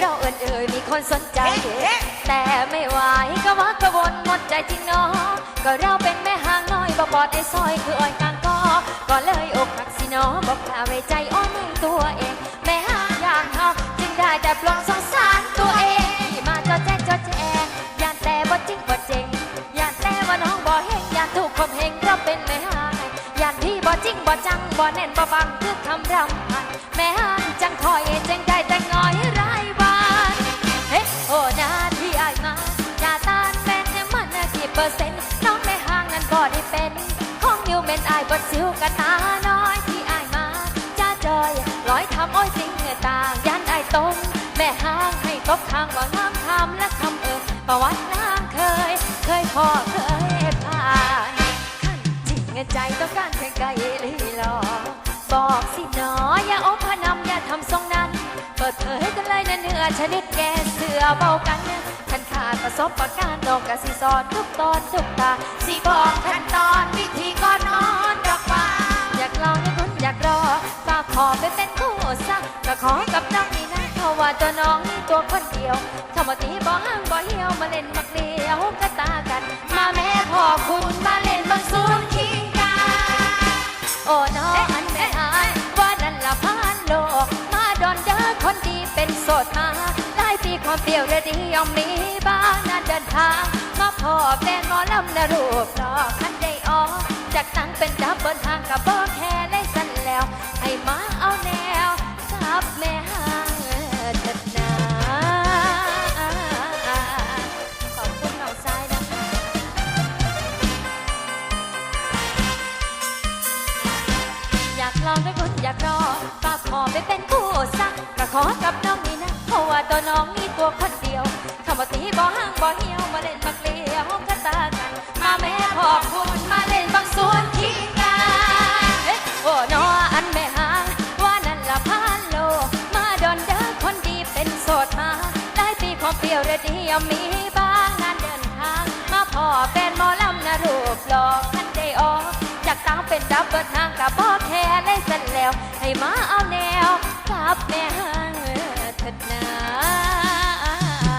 เราเอินเอ่ยมีคนสนใจ แต่ไม่ไหวก็ว่ากระวนหมดใจจริงเนาะก็เราเป็นแม่ห้างน้อยบ่บอดในซอยคืออ้อยกลางก็ก็เลยอกหักสิเนาะบอกกล้าไว้ใจอ้อนมึงตัวเอง แม่ห้างอย่างเฮาจึงได้แต่ปลงสงสารตัวเองที่มาจอแจ๊กจอแจยานแต่บ่จริงบ่เจงยานแต่ว่าน้องบ่เฮงยานถูกคมเหงเราเป็นแม่ห้างยานพี่บ่จริงบ่จังบ่แน่นบ่บังคือคำรำ อร์เซ็นต์น้องในห้างนั้นบ่ได้เป็น ของอยู่เมนอายบดซิวกันตาน้อยที่อายมาจ้าจอยลอยทำอ้อยสิ่งเหนือต่างยันอายตรงแม่ห้างให้ตบทางว่างามคำและคำเอ่ยประวัตินางเคย เคยพอเคยผ่านขั้นจริงใจต้องการแข่ไกลลีลอบอกสิหนออย่าอบพนำอย่าทำทรงนั้นเปิดเผยกันเลยนะเนื้อชนิดแกเสือเบากัน ขาดประสบประการณ์นองกะสิสอนทุกตอนทุกตาสิบอกขั้นตอนวิธีก่อนนอนดอกฟ้าอยากลองให้คุณอยากรอฝากขอไปเป็นคู่สักก็ขอกับน้องนี่นะเพราะว่าตัวน้องนี่ตัวคนเดียวธรรมตีบ่ห้างบ่เหี่ยวมาเล่นมักเดียวกระตากัน มาแม่พ่อคุณมาเล่นบางสูนคิงกาโอ้น้องอันแม่หายว่านั่นละพานโลกมาดอนเด้อคนดีเป็นโสดมา หลาเปรียวระดียอมมีบ้านนั่นเดินทางมาพ่อแฟนหมอลำนะรูปดอกคันได้ออกจากตั้งเป็นดับเบิลทางกับบ่แค่ได้สั่นแล้ว ให้มาเอาแนวกับแม่หางเถิดนาขอบคุณน้องชายนะคะอยากลองด้วยคนอยากรอฝากขอไปเป็นคู่สักก็ขอกับน้องนี่นะเพราะว่าตัวน้องนี่ ตัวคนเดียวคำว่าตีบ่ห้างบ่เหี่ยวมาเล่นมาเกลียวกระตากัน มาแม่ขอบคุณมาเล่นบางส่วนที่กันเอ๊ะโอ้นออันแม่ห้างว่านั่นละพานโล มาดอนเด้อคนดีเป็นโสดมา ได้ปีความเปรียวเรดียมีบ้างงานเดินทาง มาพ่อเป็นหมอลำนะรูปหล่อคันได้ออกจากตั้งเป็นดับเบิลทางกับพ่อแค่ได้สันแล้ว ให้มาเอาแนวกับแม่ห้างเถิดนา